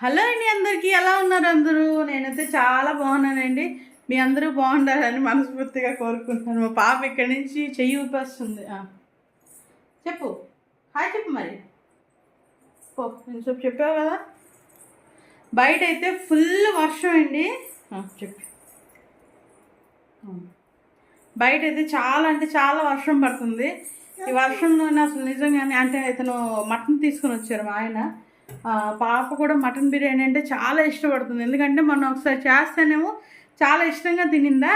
Hello అండి అందరికీ ఎలా ఉన్నారు అందరూ? నేనైతే చాలా బాగున్నానండి. మీ అందరూ బాగుండాలని మనస్ఫూర్తిగా కోరుకుంటున్నాను. మా పాప ఇక్కడి నుంచి చెయ్యి ఊపేస్తుంది. చెప్పు. హాయ్ చెప్పు మరి. ఓ కొంచెం చెప్పావు కదా. బయట అయితే ఫుల్ వర్షం అండి. ఆ, చెప్పు. బయట అయితే చాలా అంటే చాలా వర్షం పడుతుంది. ఈ వర్షంలోనే అసలు నిజంగానే అంటే ఇతను మటన్ తీసుకొని వచ్చారు మా ఆయన. పాప కూడా మటన్ బిర్యానీ అంటే చాలా ఇష్టపడుతుంది. ఎందుకంటే మనం ఒకసారి చేస్తేనేమో చాలా ఇష్టంగా తినిందా?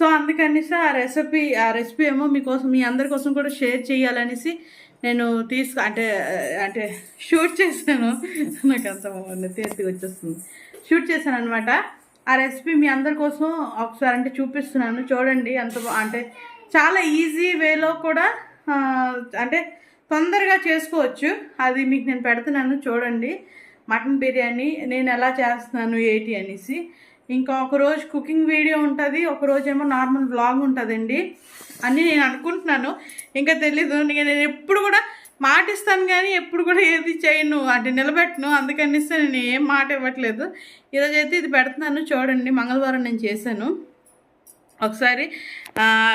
సో అందుకనేసి ఆ రెసిపీ ఆ రెసిపీ ఏమో మీకోసం మీ అందరి కోసం కూడా షేర్ చేయాలనేసి నేను తీసుకు అంటే అంటే షూట్ చేశాను. నాకు అంత తీర్తికి వచ్చేస్తుంది. షూట్ చేశాను అనమాట ఆ రెసిపీ మీ అందరి కోసం ఒకసారి అంటే చూపిస్తున్నాను. చూడండి అంత అంటే చాలా ఈజీ వేలో కూడా అంటే తొందరగా చేసుకోవచ్చు. అది మీకు నేను పెడుతున్నాను చూడండి. మటన్ బిర్యానీ నేను ఎలా చేస్తున్నాను ఏంటి అనేసి. ఇంకా ఒక రోజు కుకింగ్ వీడియో ఉంటుంది ఒక రోజు ఏమో నార్మల్ బ్లాగ్ ఉంటుందండి అని నేను అనుకుంటున్నాను. ఇంకా తెలీదు నేను ఎప్పుడు కూడా మాట ఇస్తాను కానీ ఎప్పుడు కూడా ఏది చేయను అంటే నిలబెట్టను. అందుకనిస్తే నేను ఏం మాట ఇవ్వట్లేదు. ఈరోజైతే ఇది పెడుతున్నాను చూడండి. మంగళవారం నేను చేశాను. ఒకసారి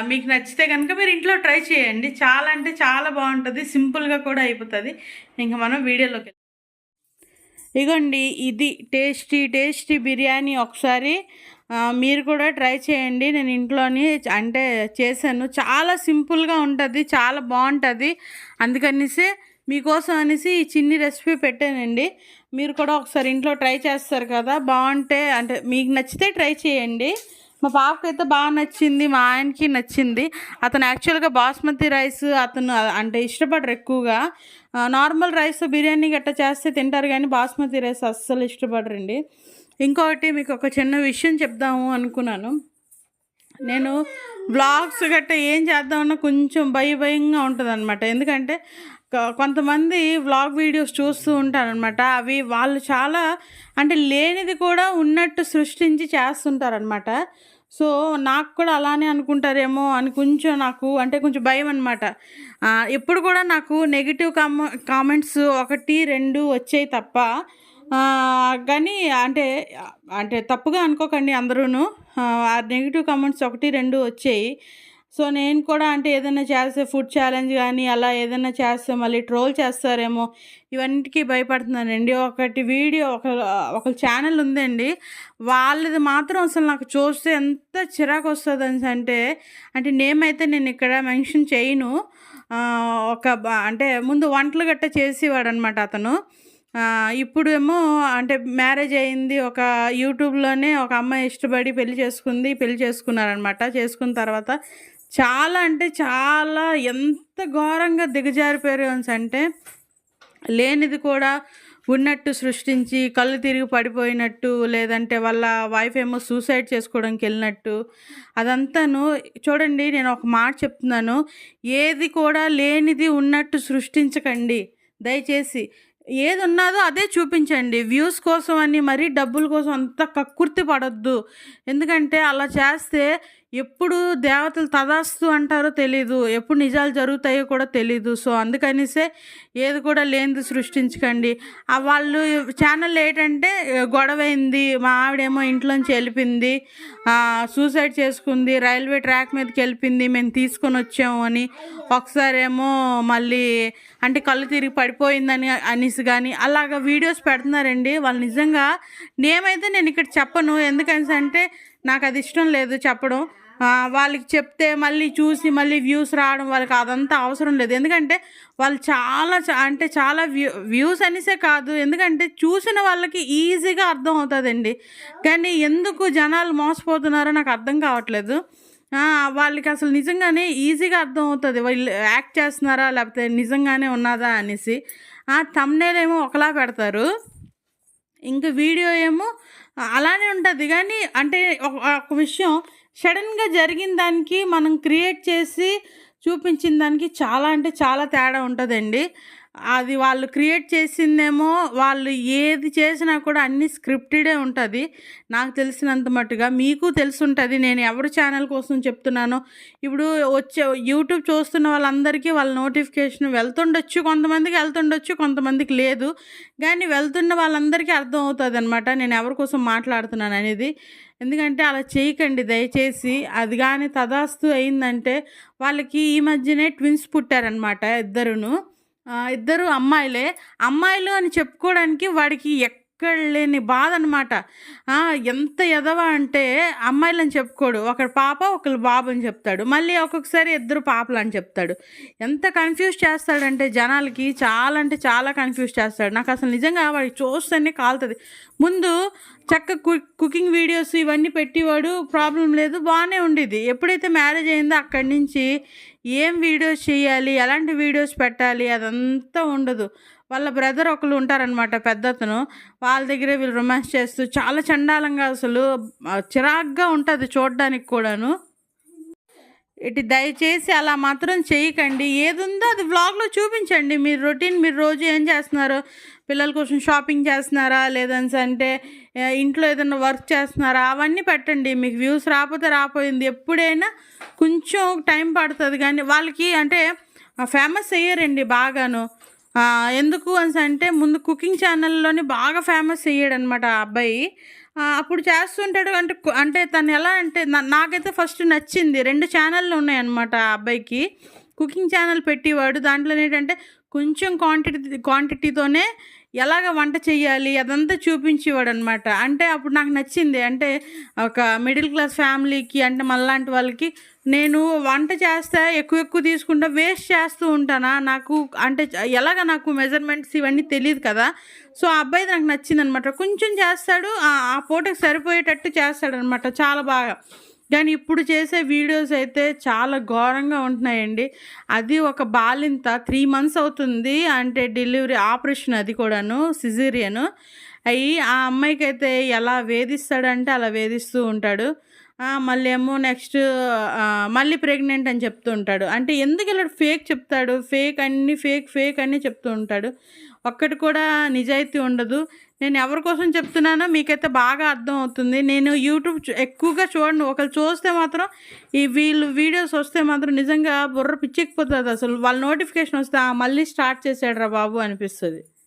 మీకు నచ్చితే కనుక మీరు ఇంట్లో ట్రై చేయండి. చాలా అంటే చాలా బాగుంటుంది. సింపుల్గా కూడా అయిపోతుంది. ఇంకా మనం వీడియోలోకి ఇగోండి ఇది టేస్టీ టేస్టీ బిర్యానీ ఒకసారి. మీరు కూడా ట్రై చేయండి. నేను ఇంట్లోని అంటే చేశాను. చాలా సింపుల్గా ఉంటుంది. చాలా బాగుంటుంది. అందుకనేసి మీకోసం అనేసి ఈ చిన్ని రెసిపీ పెట్టానండి. మీరు కూడా ఒకసారి ఇంట్లో ట్రై చేస్తారు కదా బాగుంటే అంటే మీకు నచ్చితే ట్రై చేయండి. మా పాపకి అయితే బాగా నచ్చింది మా ఆయనకి నచ్చింది. అతను యాక్చువల్గా బాస్మతి రైస్ అతను అంటే ఇష్టపడరు ఎక్కువగా. నార్మల్ రైస్ బిర్యానీ గట్ట చేస్తే తింటారు కానీ బాస్మతి రైస్ అస్సలు ఇష్టపడరండి. ఇంకొకటి మీకు ఒక చిన్న విషయం చెప్దాము అనుకున్నాను. నేను బ్లాగ్స్ గట్ట ఏం చేద్దామన్నా కొంచెం భయ భయంగా ఉంటుంది అనమాట ఎందుకంటే కొంతమంది వ్లాగ్ వీడియోస్ చూస్తూ ఉంటారనమాట అవి వాళ్ళు చాలా అంటే లేనిది కూడా ఉన్నట్టు సృష్టించి చేస్తుంటారనమాట సో నాకు కూడా అలానే అనుకుంటారేమో అని కొంచెం నాకు అంటే కొంచెం భయం అనమాట ఎప్పుడు కూడా నాకు నెగిటివ్ కామ కామెంట్స్ ఒకటి రెండు వచ్చాయి తప్ప కానీ అంటే అంటే తప్పుగా అనుకోకండి అందరూను. ఆ నెగిటివ్ కామెంట్స్ ఒకటి రెండు వచ్చాయి. సో నేను కూడా అంటే ఏదైనా చేస్తే ఫుడ్ ఛాలెంజ్ కానీ అలా ఏదైనా చేస్తే మళ్ళీ ట్రోల్ చేస్తారేమో ఇవన్నిటికీ భయపడుతున్నానండి ఒకటి వీడియో ఒక ఒక ఛానల్ ఉందండి. వాళ్ళది మాత్రం అసలు నాకు చూస్తే ఎంత చిరాకు వస్తుంది అంటే అంటే నేమ్ అయితే నేను ఇక్కడ మెన్షన్ చేయను. ఒక బ- అంటే ముందు వంటలు గట్ట చేసేవాడు అనమాట అతను. ఇప్పుడు ఏమో అంటే మ్యారేజ్ అయింది ఒక యూట్యూబ్లోనే ఒక అమ్మాయి ఇష్టపడి పెళ్ళి చేసుకుంది పెళ్ళి చేసుకున్నారనమాట. చేసుకున్న తర్వాత చాలా అంటే చాలా ఎంత ఘోరంగా దిగజారిపోయారు అంటే లేనిది కూడా ఉన్నట్టు సృష్టించి కళ్ళు తిరిగి పడిపోయినట్టు లేదంటే వాళ్ళ వైఫ్ ఏమో సూసైడ్ చేసుకోవడానికి వెళ్ళినట్టు. అదంతాను చూడండి నేను ఒక మాట చెప్తున్నాను. ఏది కూడా లేనిది ఉన్నట్టు సృష్టించకండి. దయచేసి ఏది ఉన్నదో అదే చూపించండి. వ్యూస్ కోసం అని మరీ డబ్బుల కోసం అంత కక్కుర్తి పడొద్దు. ఎందుకంటే అలా చేస్తే ఎప్పుడు దేవతలు తదాస్తు అంటారో తెలీదు ఎప్పుడు నిజాలు జరుగుతాయో కూడా తెలీదు. సో అందుకనిసే ఏది కూడా లేనిది సృష్టించకండి. వాళ్ళు ఛానల్ ఏంటంటే గొడవ అయింది మా ఆవిడేమో ఇంట్లోంచి వెళ్ళిపోయింది సూసైడ్ చేసుకుంది రైల్వే ట్రాక్ మీదకి వెళ్ళిపోయింది మేము తీసుకొని వచ్చాము అని ఒకసారేమో మళ్ళీ అంటే కళ్ళు తిరిగి పడిపోయిందని అనేసి కానీ అలాగ వీడియోస్ పెడుతున్నారండి. వాళ్ళు నిజంగా నేమైతే నేను ఇక్కడ చెప్పను. ఎందుకని అంటే నాకు అది ఇష్టం లేదు చెప్పడం. వాళ్ళకి చెప్తే మళ్ళీ చూసి మళ్ళీ వ్యూస్ రావడం వాళ్ళకి అదంతా అవసరం లేదు. ఎందుకంటే వాళ్ళు చాలా చా- అంటే చాలా వ్యూ వ్యూస్ అనేసే కాదు. ఎందుకంటే చూసిన వాళ్ళకి ఈజీగా అర్థం అవుతుందండి. కానీ ఎందుకు జనాలు మోసపోతున్నారో నాకు అర్థం కావట్లేదు. వాళ్ళకి అసలు నిజంగానే ఈజీగా అర్థం అవుతుంది. వాళ్ళు యాక్ట్ చేస్తున్నారా? లేకపోతే నిజంగానే ఉన్నదా అనేసి. ఆ ఏమో ఒకలా పెడతారు. ఇంకా వీడియో ఏమో అలానే ఉంటుంది. కానీ అంటే ఒక ఒక విషయం సడన్గా జరిగిన దానికి మనం క్రియేట్ చేసి చూపించిన దానికి చాలా అంటే చాలా తేడా ఉంటుందండి. అది వాళ్ళు క్రియేట్ చేసిందేమో వాళ్ళు ఏది చేసినా కూడా అన్ని స్క్రిప్టెడే ఉంటుంది. నాకు తెలిసినంత మట్టుగా మీకు తెలుసుంటుంది. నేను ఎవరి ఛానల్ కోసం చెప్తున్నానో. ఇప్పుడు వచ్చే యూట్యూబ్ చూస్తున్న వాళ్ళందరికీ వాళ్ళ నోటిఫికేషన్ వెళ్తుండొచ్చు కొంతమందికి వెళ్తుండొచ్చు కొంతమందికి లేదు. కానీ వెళ్తున్న వాళ్ళందరికీ అర్థం అవుతుంది అనమాట నేను ఎవరి కోసం మాట్లాడుతున్నాను అనేది ఎందుకంటే అలా చేయకండి దయచేసి. అది కానీ తదాస్తు అయిందంటే వాళ్ళకి ఈ మధ్యనే ట్విన్స్ పుట్టారనమాట ఇద్దరును. ఇద్దరు అమ్మాయిలే. అమ్మాయిలు అని చెప్పుకోవడానికి వాడికి ఎక్ లేని బాధ అనమాట ఎంత ఎదవా అంటే అమ్మాయిలు అని చెప్పుకోడు. ఒకరు పాప ఒకరు బాబు అని చెప్తాడు. మళ్ళీ ఒక్కొక్కసారి ఇద్దరు పాపలు అని చెప్తాడు. ఎంత కన్ఫ్యూజ్ చేస్తాడంటే జనాలకి చాలా అంటే చాలా కన్ఫ్యూజ్ చేస్తాడు. నాకు అసలు నిజంగా వాడికి చూస్తేనే కాలుతుంది. ముందు చక్క కుకింగ్ వీడియోస్ ఇవన్నీ పెట్టేవాడు ప్రాబ్లం లేదు బాగానే ఉండేది. ఎప్పుడైతే మ్యారేజ్ అయిందో అక్కడి నుంచి ఏం వీడియోస్ చేయాలి ఎలాంటి వీడియోస్ పెట్టాలి అదంతా ఉండదు. వాళ్ళ బ్రదర్ ఒకరు ఉంటారనమాట పెద్దతను. వాళ్ళ దగ్గరే వీళ్ళు రొమాన్స్ చేస్తూ చాలా చండాలంగా అసలు చిరాగ్గా ఉంటుంది చూడడానికి కూడాను. ఇటు దయచేసి అలా మాత్రం చేయకండి. ఏది ఉందో అది వ్లాగ్లో చూపించండి. మీరు రొటీన్ మీరు రోజు ఏం చేస్తున్నారు? పిల్లల కోసం షాపింగ్ చేస్తున్నారా? లేదంటే అంటే ఇంట్లో ఏదైనా వర్క్ చేస్తున్నారా? అవన్నీ పెట్టండి. మీకు వ్యూస్ రాకపోతే రాపోయింది. ఎప్పుడైనా కొంచెం టైం పడుతుంది. కానీ వాళ్ళకి అంటే ఫేమస్ అయ్యారండి బాగాను. ఎందుకు అని అంటే ముందు కుకింగ్ ఛానల్లోనే బాగా ఫేమస్ అయ్యాడు అనమాట ఆ అబ్బాయి. అప్పుడు చేస్తుంటాడు అంటే అంటే తను ఎలా అంటే నాకైతే ఫస్ట్ నచ్చింది. రెండు ఛానళ్ళు ఉన్నాయన్నమాట ఆ అబ్బాయికి. కుకింగ్ ఛానల్ పెట్టేవాడు. దాంట్లో ఏంటంటే కొంచెం క్వాంటిటీ క్వాంటిటీతోనే ఎలాగ వంట చేయాలి అదంతా చూపించేవాడు అనమాట అంటే అప్పుడు నాకు నచ్చింది. అంటే ఒక మిడిల్ క్లాస్ ఫ్యామిలీకి అంటే మళ్ళాంటి వాళ్ళకి నేను వంట చేస్తే ఎక్కువ ఎక్కువ తీసుకుంటా వేస్ట్ చేస్తూ ఉంటానా? నాకు అంటే ఎలాగ నాకు మెజర్మెంట్స్ ఇవన్నీ తెలియదు కదా. సో ఆ అబ్బాయి నాకు నచ్చింది అనమాట కొంచెం చేస్తాడు ఆ- ఫోటోకి సరిపోయేటట్టు చేస్తాడనమాట చాలా బాగా. కానీ ఇప్పుడు చేసే వీడియోస్ అయితే చాలా ఘోరంగా ఉంటున్నాయండి. అది ఒక బాలింత త్రీ మంత్స్ అవుతుంది అంటే డెలివరీ ఆపరేషన్ అది కూడాను సిజేరియన్ అయ్యి ఆ అమ్మాయికి అయితే ఎలా వేధిస్తాడంటే అలా వేధిస్తూ ఉంటాడు. మళ్ళీ ఏమో నెక్స్ట్ మళ్ళీ ప్రెగ్నెంట్ అని చెప్తూ ఉంటాడు. అంటే ఎందుకు ఇలా ఫేక్ చెప్తాడు? ఫేక్ అన్ని ఫేక్ ఫేక్ అన్నీ చెప్తూ ఉంటాడు. ఒక్కటి కూడా నిజాయితీ ఉండదు. నేను ఎవరి కోసం చెప్తున్నానో మీకైతే బాగా అర్థం అవుతుంది. నేను యూట్యూబ్ ఎక్కువగా చూడండి ఒకరు చూస్తే మాత్రం ఈ వీళ్ళు వీడియోస్ వస్తే మాత్రం నిజంగా బుర్ర పిచ్చెక్కిపోతుంది అసలు. వాళ్ళ నోటిఫికేషన్ వస్తే మళ్ళీ స్టార్ట్ చేసాడు రా బాబు అనిపిస్తుంది.